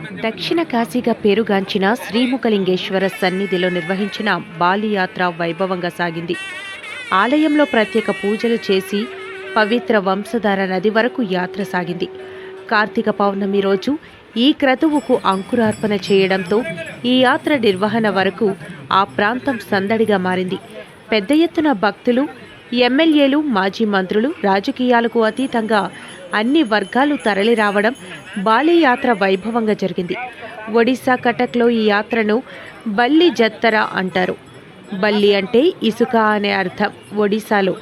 దక్షిణ కాశీగా పేరుగాంచిన శ్రీముఖలింగేశ్వర సన్నిధిలో నిర్వహించిన బాలియాత్ర వైభవంగా సాగింది. ఆలయంలో ప్రత్యేక పూజలు చేసి పవిత్ర వంశధార నది వరకు యాత్ర సాగింది. కార్తీక పౌర్ణమి రోజు ఈ క్రతువుకు అంకురార్పణ చేయడంతో ఈ యాత్ర నిర్వహణ వరకు ఆ ప్రాంతం సందడిగా మారింది. పెద్ద ఎత్తున భక్తులు ఎమ్మెల్యేలు మాజీ మంత్రులు రాజకీయాలకు అతీతంగా అన్ని వర్గాలు తరలిరావడం బాలి యాత్ర వైభవంగా జరిగింది. ఒడిశా కటక్లో ఈ యాత్రను బల్లి జత్తర అంటారు. బల్లి అంటే ఇసుక అనే అర్థం ఒడిశాలో.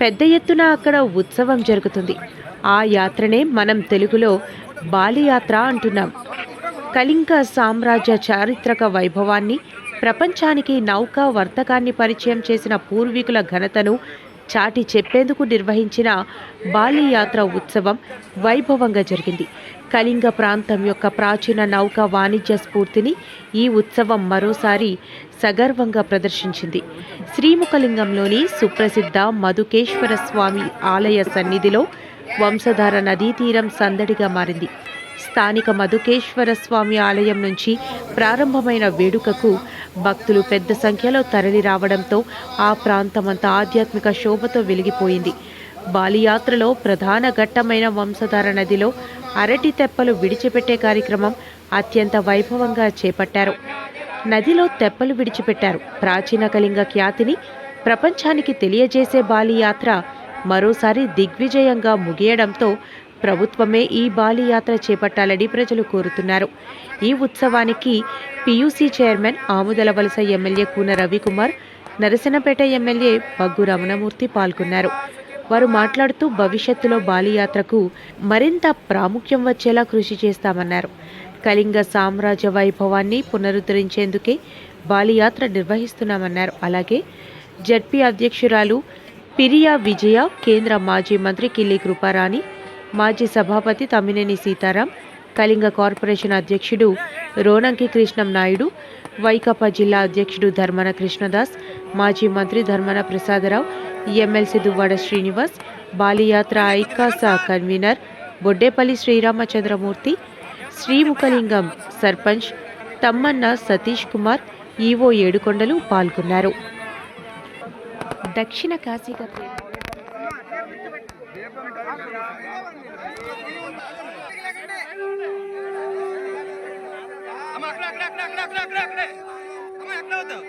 పెద్ద ఎత్తున అక్కడ ఉత్సవం జరుగుతుంది. ఆ యాత్రనే మనం తెలుగులో బాలియాత్ర అంటున్నాం. కళింగ సామ్రాజ్య చారిత్రక వైభవాన్ని ప్రపంచానికి నౌకా వర్తకాన్ని పరిచయం చేసిన పూర్వీకుల ఘనతను చాటి చెప్పేందుకు నిర్వహించిన బాలియాత్ర ఉత్సవం వైభవంగా జరిగింది. కళింగ ప్రాంతం యొక్క ప్రాచీన నౌక వాణిజ్య స్ఫూర్తిని ఈ ఉత్సవం మరోసారి సగర్వంగా ప్రదర్శించింది. శ్రీముఖలింగంలోని సుప్రసిద్ధ మధుకేశ్వర స్వామి ఆలయ సన్నిధిలో వంశధార నదీ తీరం సందడిగా మారింది. స్థానిక మధుకేశ్వర స్వామి ఆలయం నుంచి ప్రారంభమైన వేడుకకు భక్తులు పెద్ద సంఖ్యలో తరలి రావడంతో ఆ ప్రాంతమంతా ఆధ్యాత్మిక శోభతో వెలిగిపోయింది. బాలియాత్రలో ప్రధాన ఘట్టమైన వంశధార నదిలో అరటి తెప్పలు విడిచిపెట్టే కార్యక్రమం అత్యంత వైభవంగా చేపట్టారు. నదిలో తెప్పలు విడిచిపెట్టారు. ప్రాచీన కళింగ ఖ్యాతిని ప్రపంచానికి తెలియజేసే బాలియాత్ర మరోసారి దిగ్విజయంగా ముగియడంతో ప్రభుత్వమే ఈ బాలియాత్ర చేపట్టాలని ప్రజలు కోరుతున్నారు. ఈ ఉత్సవానికి PUC chairman Amudalavalasa MLA Koona Ravikumar Narasannapeta MLA Baggu Ramanamurthy పాల్గొన్నారు. వారు మాట్లాడుతూ భవిష్యత్తులో బాలియాత్రకు మరింత ప్రాముఖ్యం వచ్చేలా కృషి చేస్తామన్నారు. కళింగ సామ్రాజ్య వైభవాన్ని పునరుద్ధరించేందుకే బాలియాత్ర నిర్వహిస్తున్నామన్నారు. అలాగే జడ్పీ అధ్యక్షురాలు పిరియా విజయ కేంద్ర మాజీ మంత్రి కిల్లి కృపారాణి మాజీ సభాపతి తమ్మినేని సీతారాం కళింగ కార్పొరేషన్ అధ్యక్షుడు రోనంకి కృష్ణం నాయుడు వైకాపా జిల్లా అధ్యక్షుడు ధర్మన కృష్ణదాస్ మాజీ మంత్రి ధర్మన ప్రసాదరావు ఎమ్మెల్సీ దువ్వాడ శ్రీనివాస్ బాలియాత్ర ఐకాస కన్వీనర్ బొడ్డేపల్లి శ్రీరామచంద్రమూర్తి శ్రీముఖలింగం సర్పంచ్ తమ్మన్న సతీష్ కుమార్ ఈవో ఏడుకొండలు పాల్గొన్నారు. దక్షిణ కాశీగా అక్కడ అక్కడ అక్కడ అక్కడ అక్కడ అక్కడ అక్కడ. అమ్మ ఎక్కడ అవుతావు